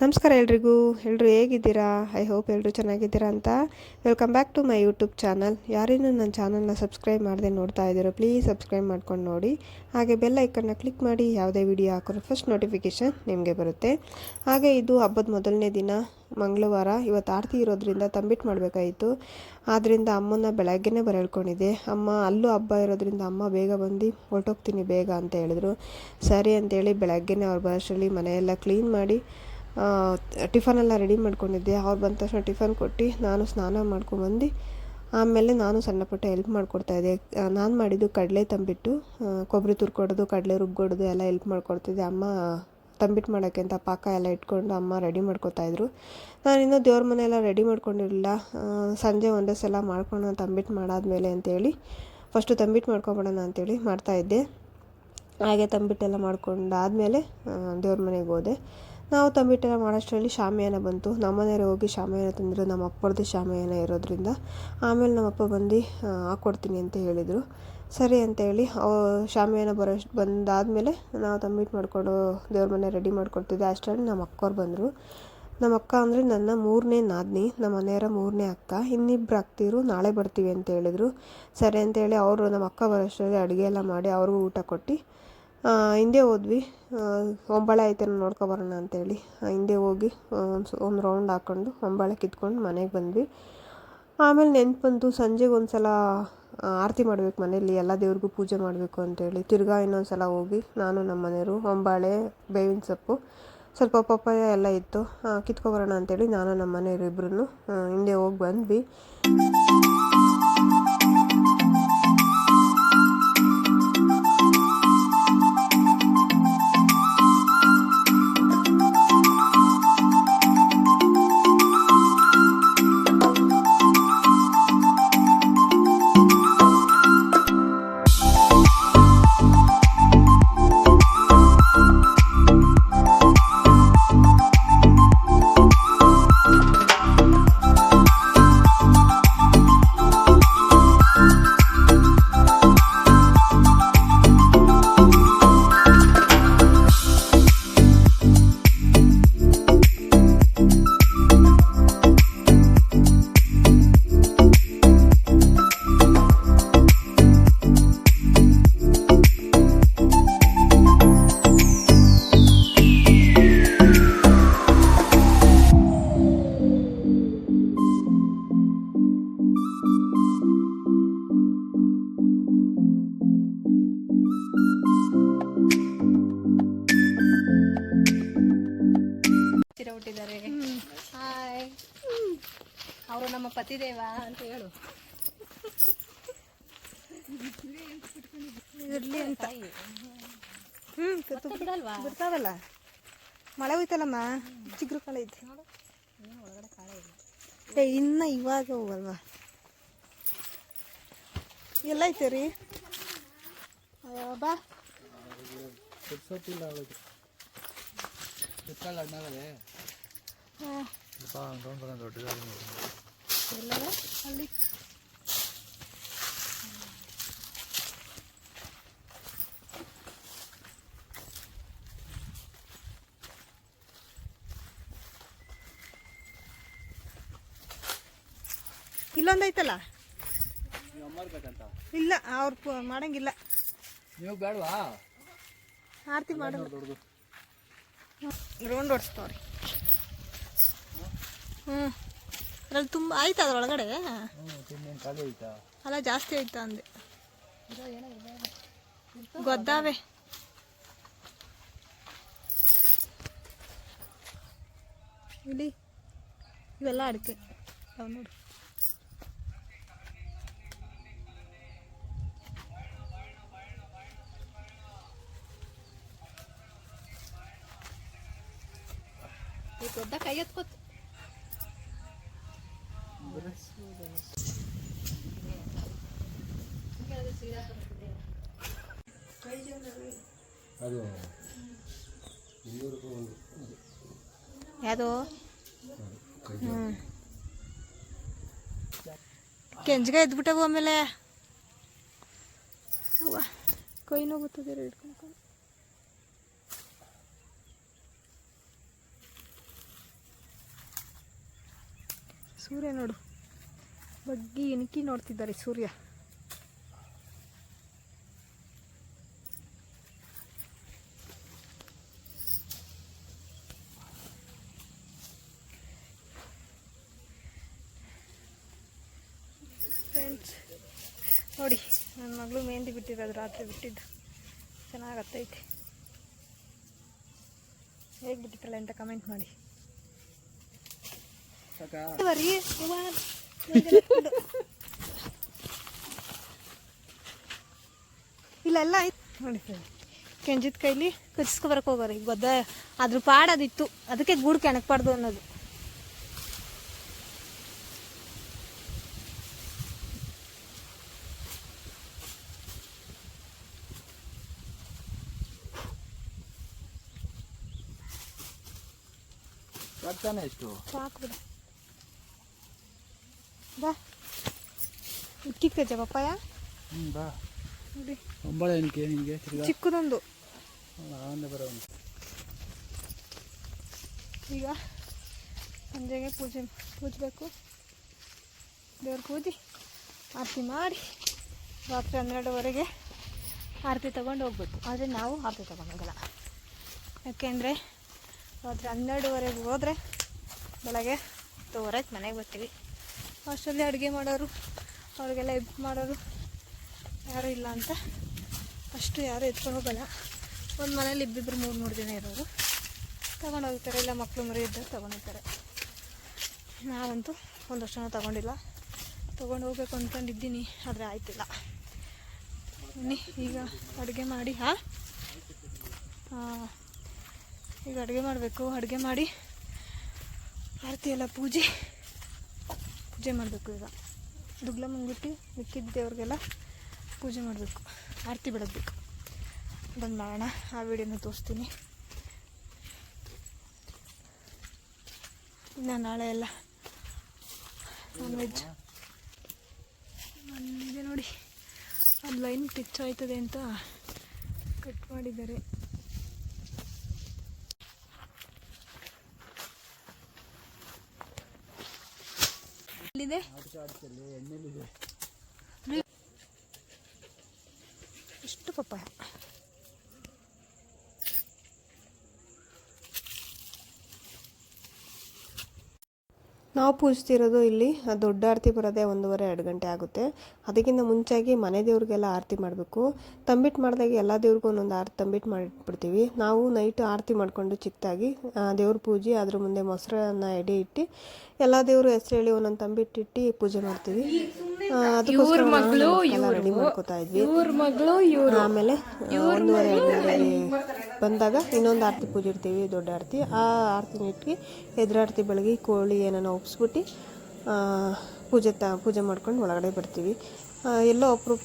ನಮಸ್ಕಾರ ಎಲ್ರಿಗೂ. ಎಲ್ಲರೂ ಹೇಗಿದ್ದೀರಾ? ಐ ಹೋಪ್ ಎಲ್ಲರೂ ಚೆನ್ನಾಗಿದ್ದೀರಾ ಅಂತ. Welcome back to my YouTube channel. ಯಾರೇನು ನನ್ನ ಚಾನಲ್ನ ಸಬ್ಸ್ಕ್ರೈಬ್ ಮಾಡದೆ ನೋಡ್ತಾ ಇದ್ದೀರೋ, ಪ್ಲೀಸ್ ಸಬ್ಸ್ಕ್ರೈಬ್ ಮಾಡ್ಕೊಂಡು ನೋಡಿ. ಹಾಗೆ ಬೆಲ್ ಐಕನ್ನ ಕ್ಲಿಕ್ ಮಾಡಿ ಯಾವುದೇ ವಿಡಿಯೋ ಹಾಕೋರು ಫಸ್ಟ್ ನೋಟಿಫಿಕೇಷನ್ ನಿಮಗೆ ಬರುತ್ತೆ. ಹಾಗೆ ಇದು ಹಬ್ಬದ ಮೊದಲನೇ ದಿನ, ಮಂಗಳವಾರ. ಇವತ್ತು ಆರತಿ ಇರೋದ್ರಿಂದ ತಂಬಿಟ್ಟು ಮಾಡಬೇಕಾಯಿತು. ಆದ್ದರಿಂದ ಅಮ್ಮನ ಬೆಳಗ್ಗೆನೇ ಬರೇಳ್ಕೊಂಡಿದ್ದೆ. ಅಮ್ಮ, ಅಲ್ಲೂ ಹಬ್ಬ ಇರೋದ್ರಿಂದ ಅಮ್ಮ ಬೇಗ ಬಂದು ಹೊರಟೋಗ್ತೀನಿ ಬೇಗ ಅಂತ ಹೇಳಿದ್ರು. ಸರಿ ಅಂತೇಳಿ ಬೆಳಗ್ಗೆನೇ ಅವ್ರ ಬರೋಷ್ಟರಲ್ಲಿ ಮನೆಯೆಲ್ಲ ಕ್ಲೀನ್ ಮಾಡಿ ಟಿಫನೆಲ್ಲ ರೆಡಿ ಮಾಡ್ಕೊಂಡಿದ್ದೆ. ಅವ್ರು ಬಂದ ತಕ್ಷಣ ಟಿಫನ್ ಕೊಟ್ಟು ನಾನು ಸ್ನಾನ ಮಾಡ್ಕೊಂಡ್ಬಂದು ಆಮೇಲೆ ನಾನು ಸಣ್ಣ ಪುಟ್ಟ ಹೆಲ್ಪ್ ಮಾಡಿಕೊಡ್ತಾಯಿದ್ದೆ ನಾನು ಮಾಡಿದ್ದು ಕಡಲೆ ತಂಬಿಟ್ಟು ಕೊಬ್ಬರಿ ತುರ್ಕೊಡೋದು, ಕಡಲೆ ರುಬ್ಬಿಕೊಡೋದು ಎಲ್ಲ ಹೆಲ್ಪ್ ಮಾಡ್ಕೊಡ್ತಿದ್ದೆ. ಅಮ್ಮ ತಂಬಿಟ್ಟು ಮಾಡೋಕ್ಕೆ ಅಂತ ಪಾಕ ಎಲ್ಲ ಇಟ್ಕೊಂಡು ಅಮ್ಮ ರೆಡಿ ಮಾಡ್ಕೊತಾಯಿದ್ರು ನಾನು ಇನ್ನೂ ದೇವ್ರ ಮನೆ ಎಲ್ಲ ರೆಡಿ ಮಾಡ್ಕೊಂಡಿರಲಿಲ್ಲ. ಸಂಜೆ ಒಂದೇ ಸಲ ಮಾಡ್ಕೊಂಡು ತಂಬಿಟ್ಟು ಮಾಡಾದ್ಮೇಲೆ ಅಂತೇಳಿ ಫಸ್ಟು ತಂಬಿಟ್ಟು ಮಾಡ್ಕೊಬಿಡೋಣ ಅಂತೇಳಿ ಮಾಡ್ತಾಯಿದ್ದೆ ಹಾಗೆ ತಂಬಿಟ್ಟೆಲ್ಲ ಮಾಡ್ಕೊಂಡಾದಮೇಲೆ ದೇವ್ರ ಮನೆಗೆ ಹೋದೆ. ನಾವು ತಂಬಿಟ್ಟೆಲ್ಲ ಮಾಡೋಷ್ಟರಲ್ಲಿ ಶಾಮಿಯಾನ ಬಂತು. ನಮ್ಮನೆಯವ್ರು ಹೋಗಿ ಶಾಮಿಯಾನ ತಂದರು, ನಮ್ಮ ಅಪ್ಪರದ್ದು ಶಾಮಿಯಾನ ಇರೋದ್ರಿಂದ ಆಮೇಲೆ ನಮ್ಮಪ್ಪ ಬಂದು ಹಾಕ್ಕೊಡ್ತೀನಿ ಅಂತ ಹೇಳಿದರು. ಸರಿ ಅಂತೇಳಿ ಶಾಮಿಯಾನ ಬರೋಷ್ಟು ಬಂದಾದಮೇಲೆ ನಾವು ತಂಬಿಟ್ಟು ಮಾಡಿಕೊಂಡು ದೇವ್ರ ಮನೆ ರೆಡಿ ಮಾಡ್ಕೊಡ್ತಿದ್ದೆ. ಅಷ್ಟರಲ್ಲಿ ನಮ್ಮ ಅಕ್ಕವ್ರು ಬಂದರು. ನಮ್ಮ ಅಕ್ಕ ಅಂದರೆ ನನ್ನ ಮೂರನೇ ನಾದಿನಿ, ನಮ್ಮ ಮನೆಯವರ ಮೂರನೇ ಅಕ್ಕ. ಇನ್ನಿಬ್ರು ಅಕ್ತಿರು ನಾಳೆ ಬರ್ತೀವಿ ಅಂತ ಹೇಳಿದರು. ಸರಿ ಅಂತೇಳಿ ಅವರು ನಮ್ಮ ಅಕ್ಕ ಬರೋಷ್ಟರಲ್ಲಿ ಅಡುಗೆ ಎಲ್ಲ ಮಾಡಿ ಅವ್ರಿಗೂ ಊಟ ಕೊಟ್ಟು ಹಿಂದೆ ಹೋದ್ವಿ. ಹೊಂಬಾಳೆ ಹೊಂಬಾಳೆ ಐತೆ ನೋಡ್ಕೊಬರೋಣ ಅಂತೇಳಿ. ಹಿಂದೆ ಹೋಗಿ ಒಂದು ರೌಂಡ್ ಹಾಕ್ಕೊಂಡು ಹೊಂಬಾಳೆ ಕಿತ್ಕೊಂಡು ಮನೆಗೆ ಬಂದ್ವಿ. ಆಮೇಲೆ ನೆನ್ಪು ಬಂತು, ಸಂಜೆಗೆ ಒಂದು ಸಲ ಆರತಿ ಮಾಡ್ಬೇಕು ಮನೇಲಿ ಎಲ್ಲ ದೇವ್ರಿಗೂ ಪೂಜೆ ಮಾಡಬೇಕು ಅಂತೇಳಿ. ತಿರ್ಗಾ ಇನ್ನೊಂದು ಸಲ ಹೋಗಿ, ನಾನು ನಮ್ಮ ಮನೆಯವರು ಹೊಂಬಾಳೆ ಬೇವಿನ ಸೊಪ್ಪು, ಸ್ವಲ್ಪ ಪಪ್ಪಾಯ ಎಲ್ಲ ಇತ್ತು ಕಿತ್ಕೊಬರೋಣ ಅಂತೇಳಿ ನಾನು ನಮ್ಮ ಮನೆಯವರು ಇಬ್ಬರೂ ಹಿಂದೆ ಹೋಗಿ ಬಂದ್ವಿ. ಪತಿದೇವ ಅಂತ ಹೇಳು. ಇರ್ಲಿ ಅಂತ. ಹ್ಞೂ ಬಿಡಲ್ವಾ ಬಿಡ್ತಾವಲ್ಲ. ಮಳೆ ಹೋಯ್ತಲ್ಲಮ್ಮ? ಚಿಗ್ರು ಕಾಲ ಐತಿ. ಏ ಇನ್ನ ಇವಾಗ ಹೋಗಲ್ವಾ? ಎಲ್ಲ ಐತೆ ರೀ? ಅಯ್ಯೋ, ಬಾ. ಹ್ಮ್. ಎಲ್ಲವ? ಅಲ್ಲಿ? ಇಲ್ಲೊಂದು ಐತಲ್ಲ ಇಲ್ಲ ಅವ್ರು ಮಾಡಂಗಿಲ್ಲ. ನೀವು ಬೇಡವಾ? ಆರತಿ ಮಾಡೋದು ರೌಂಡ್ ಓಡಿಸ್ತಾವ್ರಿ. ಹ್ಞೂ ಅದ್ರಲ್ಲಿ ತುಂಬ ಆಯ್ತಾ ಅದ್ರೊಳಗಡೆ. ಅಲ್ಲ, ಜಾಸ್ತಿ ಆಯ್ತಾ ಅಂದೆ. ಗೊದ್ದಾವೆ. ಇಲ್ಲಿ, ಇವೆಲ್ಲ ಅಡಿಕೆ. ಅವು ನೋಡು. ದೊಡ್ಡ ಕೈ ಎತ್ಕೋತ. ಅದು ಯಾವುದು? ಹ್ಞೂ ಕೆಂಜ್ಗೆ ಎದ್ಬಿಟ್ಟವು ಆಮೇಲೆ? ಕೈ ನೋಗುತ್ತದೆ ಹಿಡ್ಕೊಂಡು ಸೂರ್ಯ ನೋಡು. ಬಗ್ಗಿ ಇಣುಕಿ ನೋಡ್ತಿದ್ದಾರೆ ಸೂರ್ಯ. ಫ್ರೆಂಡ್ಸ್ ನೋಡಿ ನನ್ನ ಮಗಳು ಮೆಹಂದಿ ಬಿಟ್ಟಿರೋದು ರಾತ್ರಿ ಬಿಟ್ಟಿದ್ದು. ಚೆನ್ನಾಗತ್ತೈತೆ. ಹೇಗೆ ಬಿಟ್ಟಿತ್ತಲ್ಲ ಅಂತ ಕಮೆಂಟ್ ಮಾಡಿ. ಸಾಕಾ? ಬರೀ ಇಲ್ಲೆಲ್ಲ ಆಯ್ತು. ನೋಡಿ ಕೆಂಜಿದ ಕೈಲಿ ಕಚ್ಸ್ಕೊ ಬರಕ್ಕೆ ಹೋಗೋರು ಈಗ ಗೊದ್ದ ಅದ್ರ ಪಾಡದಿತ್ತು ಅದಕ್ಕೆ ಗೂಡು ಕೆಣಕ್ಬಾರ್ದು ಅನ್ನೋದು. ಸಾಕು ಬಿಡು. ಬಾ. ಇಕ್ಕಿಕ್ಕ ಪಪ್ಪಾಯ? ಹ್ಞೂ ಬಾ. ನೋಡಿ. ಒಂಬಳೆ ಏನಕ್ಕೆ ನಿನಗೆ ಚಿಕ್ಕದೊಂದು. ಬರೋ ಈಗ ಸಂಜೆಗೆ ಪೂಜೆ ಪೂಜಬೇಕು ದೇವ್ರ ಪೂಜೆ. ಆರತಿ ಮಾಡಿ ರಾತ್ರಿ ಹನ್ನೆರಡುವರೆಗೆ ಆರತಿ ತಗೊಂಡು ಹೋಗ್ಬೇಕು. ಆದರೆ ನಾವು ಆರತಿ ಹೋಗಲ್ಲ ಯಾಕೆಂದರೆ ರಾತ್ರಿ ಹನ್ನೆರಡುವರೆಗೆ ಹೋದರೆ ಬೆಳಗ್ಗೆ ಹತ್ತುವರೆಗೆ ಮನೆಗೆ ಬರ್ತೀವಿ. ಅಷ್ಟರಲ್ಲಿ ಅಡುಗೆ ಮಾಡೋರು, ಅವ್ರಿಗೆಲ್ಲ ಹೆಲ್ಪ್ ಮಾಡೋರು ಯಾರೂ ಇಲ್ಲ ಅಂತ ಅಷ್ಟು ಯಾರೂ ಎತ್ಕೊಂಡು ಹೋಗಲ್ಲ. ಒಂದು ಮನೇಲಿ ಇಬ್ಬಿಬ್ಬರು ಮೂರು ಮೂರು ಜನ ಇರೋರು. ತಗೊಂಡು ಹೋಗ್ತಾರೆ, ಇಲ್ಲ ಮಕ್ಕಳು ಮರಿ ಇದ್ದಾಗ ತೊಗೊಂಡೋಗ್ತಾರೆ ನಾವಂತೂ ಒಂದಷ್ಟು ಜನ ತಗೊಂಡಿಲ್ಲ. ತೊಗೊಂಡು ಹೋಗ್ಬೇಕು ಅಂದ್ಕೊಂಡಿದ್ದೀನಿ ಆದರೆ ಆಯ್ತಿಲ್ಲ. ಬನ್ನಿ, ಈಗ ಅಡುಗೆ ಮಾಡಿ, ಹಾಂ? ಈಗ ಅಡುಗೆ ಮಾಡಬೇಕು. ಅಡುಗೆ ಮಾಡಿ, ಆರತಿ ಎಲ್ಲ ಪೂಜೆ. ಪೂಜೆ ಮಾಡಬೇಕು ಈಗ. ದುಗ್ಲ ಮುಂಗುಟ್ಟಿ ಮಿಕ್ಕಿದ್ದ ದೇವ್ರಿಗೆಲ್ಲ ಪೂಜೆ ಮಾಡಬೇಕು. ಆರತಿ ಬೆಳಗ್ಬೇಕು ಬಂದು ಮಾಡೋಣ. ಆ ವಿಡಿಯೋನ ತೋರಿಸ್ತೀನಿ. ಇನ್ನು ನಾಳೆ ಎಲ್ಲ ನಾನ್ ವೆಜ್ ಇದೆ ನೋಡಿ. ಅದು ಲೈನ್ ಟಿಚ್ ಆಯ್ತದೆ ಅಂತ ಕಟ್ ಮಾಡಿದ್ದಾರೆ. ಇಲ್ಲಿದೆ ಎಷ್ಟು ಪಪ್ಪಾಯ. ನಾವು ಪೂಜಿಸ್ತಿರೋದು ಇಲ್ಲಿ ಆ ದೊಡ್ಡ ಆರತಿ ಬರೋದೇ ಒಂದೂವರೆ ಎರಡು ಗಂಟೆ ಆಗುತ್ತೆ. ಅದಕ್ಕಿಂತ ಮುಂಚೆಗೆ ಮನೆ ದೇವ್ರಿಗೆಲ್ಲ ಆರತಿ ಮಾಡಬೇಕು. ತಂಬಿಟ್ಟು ಮಾಡಿದಾಗ ಎಲ್ಲ ದೇವ್ರಿಗೂ ಒಂದೊಂದು ಆರತಿ ತಂಬಿಟ್ಟು ಮಾಡಿಟ್ಬಿಡ್ತೀವಿ ನಾವು ನೈಟ್ ಆರತಿ ಮಾಡಿಕೊಂಡು ಚಿಕ್ಕದಾಗಿ ದೇವ್ರ ಪೂಜೆ ಅದ್ರ ಮುಂದೆ ಮೊಸರನ್ನ ಎಡೆ ಇಟ್ಟು ಎಲ್ಲ ದೇವರು ಹೆಸರು ಹೇಳಿ ಒಂದೊಂದು ತಂಬಿಟ್ಟು ಇಟ್ಟು ಪೂಜೆ ಮಾಡ್ತೀವಿ. ಅದಕ್ಕೋಸ್ಕರ ಮಗಳು ರೆಡಿ ಮಾಡ್ಕೋತಾ ಇದ್ವಿ. ಆಮೇಲೆ ಒಂದೂವರೆ ಎರಡು ಗಂಟೆಗೆ ಬಂದಾಗ ಇನ್ನೊಂದು ಆರತಿ ಪೂಜೆ ಇಡ್ತೀವಿ ದೊಡ್ಡ ಆರತಿ. ಆ ಆರತಿನ ಇಟ್ಟು ಎದುರಾರತಿ ಬೆಳಗ್ಗೆ ಕೋಳಿ ಏನೋ ಒಪ್ಸ್ಬಿಟ್ಟು ಆ, ಪೂಜೆ ತ ಪೂಜೆ ಮಾಡ್ಕೊಂಡು ಒಳಗಡೆ ಬರ್ತೀವಿ. ಎಲ್ಲೋ ಅಪರೂಪ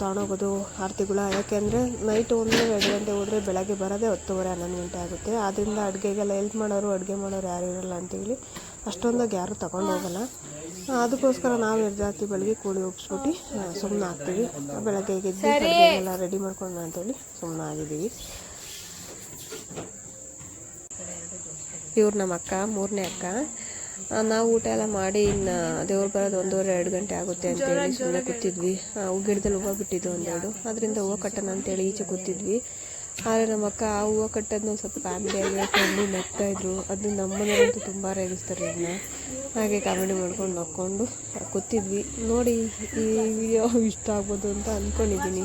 ತಗೊಂಡೋಗೋದು ಆರತಿಗಳ. ಯಾಕೆಂದರೆ ನೈಟ್ ಒಂದು ಎರಡು ಗಂಟೆ ಹೋದರೆ ಬೆಳಗ್ಗೆ ಬರೋದೇ ಹತ್ತುವರೆ ಹನ್ನೊಂದು ಗಂಟೆ ಆಗುತ್ತೆ. ಆದ್ದರಿಂದ ಅಡುಗೆಗೆಲ್ಲ ಹೆಲ್ಪ್ ಮಾಡೋರು ಅಡುಗೆ ಮಾಡೋರು ಯಾರು ಇರಲ್ಲ ಅಂತೇಳಿ ಅಷ್ಟೊಂದಾಗಿ ಯಾರು ತಗೊಂಡು ಹೋಗಲ್ಲ. ಅದಕ್ಕೋಸ್ಕರ ನಾವು ಎದುರಾತಿ ಬೆಳಗ್ಗೆ ಕೂಡಿ ಒಪ್ಸ್ಬಿಟ್ಟು ಸುಮ್ಮನೆ ಹಾಕ್ತೀವಿ ಬೆಳಗ್ಗೆ ಗೆದ್ದು ಎಲ್ಲ ರೆಡಿ ಮಾಡ್ಕೊಂಡು ಅಂತೇಳಿ ಸುಮ್ಮನೆ ಆಗಿದ್ದೀವಿ. ಇವ್ರು ನಮ್ಮ ಅಕ್ಕ ಮೂರನೇ ಅಕ್ಕ. ನಾವು ಊಟ ಎಲ್ಲ ಮಾಡಿ ಇನ್ನು ದೇವ್ರು ಬರೋದು ಒಂದೂವರೆ ಎರಡು ಗಂಟೆ ಆಗುತ್ತೆ ಅಂತೇಳಿ ಸುಮ್ಮನೆ ಕೂತಿದ್ವಿ. ಆ, ಹೂ ಗಿಡದಲ್ಲಿ ಹೂವು ಬಿಟ್ಟಿದ್ದು ಒಂದೆರಡು ಅದರಿಂದ ಹೂವು ಕಟ್ಟೋಣ ಅಂತೇಳಿ ಈಚೆ ಕೂತಿದ್ವಿ. ಆದರೆ ನಮ್ಮ ಅಕ್ಕ ಆ ಹೂವು ಕಟ್ಟೋದನ್ನ ಸ್ವಲ್ಪ ಫ್ಯಾಮಿಲಿಯಾಗಿ ಫ್ರೆಂಡ್ಲಿ ನೆಗ್ತಾಯಿದ್ರು ಇದ್ರು. ಅದು ನಮ್ಮನೆಯಂತೂ ತುಂಬ ರೇಗಿಸ್ತಾರೆ ಇದನ್ನ. ಹಾಗೆ ಕಾಮಿಡಿ ಮಾಡ್ಕೊಂಡು ನೋಡ್ಕೊಂಡು ಕೂತಿದ್ವಿ. ನೋಡಿ ಈ ವಿಡಿಯೋ ಇಷ್ಟ ಆಗ್ಬೋದು ಅಂತ ಅಂದ್ಕೊಂಡಿದ್ದೀನಿ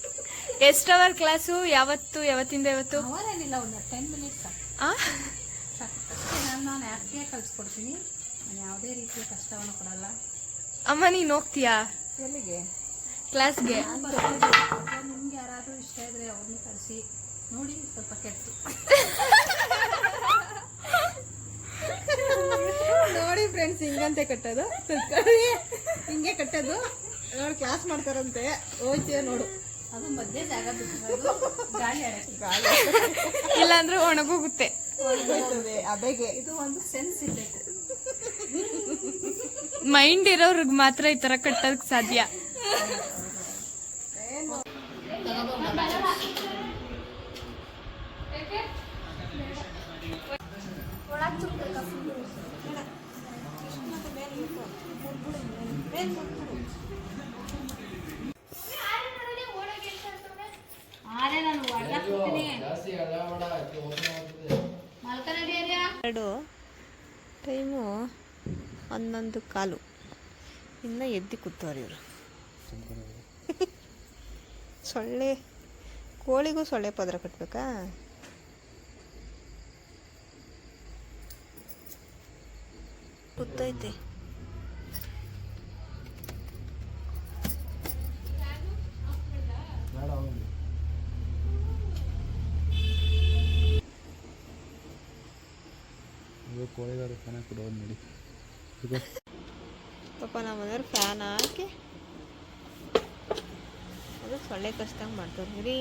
ಆಗಬೇಡಿ ಅವರ್ ಕ್ಲಾಸು ಯಾವತ್ತು ಯಾವತ್ತಿಂದ ಯಾವತ್ತು? ಅವರೇನಿಲ್ಲ ಒಂದು ಟೆನ್ ಮಿನಿಟ್ಸ್ ನಾನು ನಾನು ಆ್ಯಪ್ಗೆ ಕಳಿಸ್ಕೊಡ್ತೀನಿ. ನಾನು ಯಾವುದೇ ರೀತಿಯ ಕಷ್ಟವನ್ನು ಕೊಡಲ್ಲ. ಅಮ್ಮ ನೀನು ಹೋಗ್ತೀಯಾ? ಎಲ್ಲಿಗೆ? ಕ್ಲಾಸ್ಗೆ ನಿಮ್ಗೆ ಯಾರಾದರೂ ಇಷ್ಟ ಇದ್ರೆ ಅವ್ರನ್ನ ಕಳಿಸಿ ನೋಡಿ ಸ್ವಲ್ಪ ಕೆಟ್ಟು ನೋಡಿ ಫ್ರೆಂಡ್ಸ್ ಹಿಂಗಂತೆ ಕಟ್ಟೋದು. ಹಿಂಗೆ ಕಟ್ಟೋದು. ನೋಡಿ ಕ್ಲಾಸ್ ಮಾಡ್ತಾರಂತೆ. ಹೋಯ್ತೀಯ ನೋಡು. ಅದು ಮಧ್ಯೆ ಜಾಗ ಬಿಟ್ಟಿರೋದು ಗಾಳಿ ಆಡಕ್ಕೆ. ಇಲ್ಲಾಂದ್ರೆ ಒಣಗೋಗುತ್ತೆ. ಅಬೆಗೆ. ಇದು ಒಂದು ಸೆನ್ಸ್ ಇದೆ ಮೈಂಡ್ ಇರೋರ್ಗ್ ಮಾತ್ರ ಈ ತರ ಕಟ್ಟೋದಕ್ಕೆ ಸಾಧ್ಯ. ಆರೆ ಎರಡು ಟೈಮು ಹನ್ನೊಂದು ಕಾಲು. ಇನ್ನು ಎದ್ದು ಕೂತವ್ರು ಇವರು. ಸೊಳ್ಳೆ ಕೋಳಿಗೂ ಸೊಳ್ಳೆ ಪದರ ಕಟ್ಬೇಕಾ? ಕೂತೈತೆ. ಕೋಳಿಗಾರ ಚೆನ್ನಾಗಿ ಒಂದು ನೋಡಿ. ಪಾಪ ನಮ್ಮ ಮನೆಯವ್ರು ಫ್ಯಾನ್ ಹಾಕಿ ಅದು ಸೊಳ್ಳೆ ಕಚ್ದಂಗೆ ಮಾಡ್ತಾರೆ. ರೀ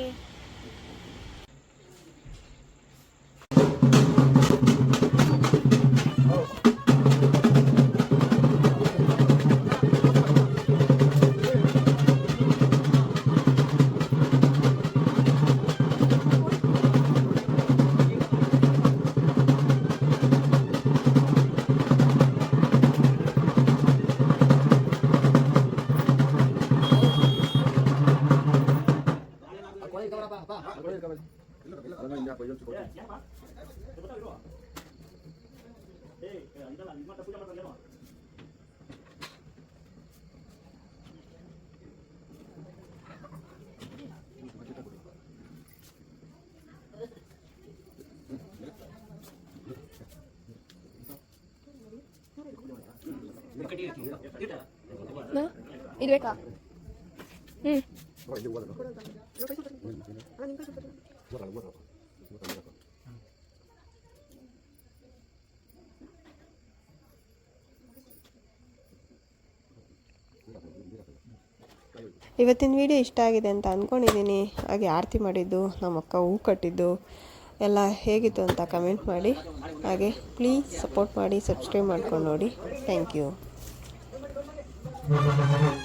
ಇರ್ಬೇಕಾ? ಹ್ಮ್. ಇವತ್ತಿನ ವಿಡಿಯೋ ಇಷ್ಟ ಆಗಿದೆ ಅಂತ ಅಂದ್ಕೊಂಡಿದ್ದೀನಿ ಹಾಗೆ ಆರತಿ ಮಾಡಿದ್ದು ನಮ್ಮ ಅಕ್ಕ ಹೂ ಕಟ್ಟಿದ್ದು, ಎಲ್ಲ ಹೇಗಿತ್ತು ಅಂತ ಕಮೆಂಟ್ ಮಾಡಿ. ಹಾಗೆ ಪ್ಲೀಸ್ ಸಪೋರ್ಟ್ ಮಾಡಿ ಸಬ್ಸ್ಕ್ರೈಬ್ ಮಾಡ್ಕೊಂಡು ನೋಡಿ. Thank you Mm-hmm.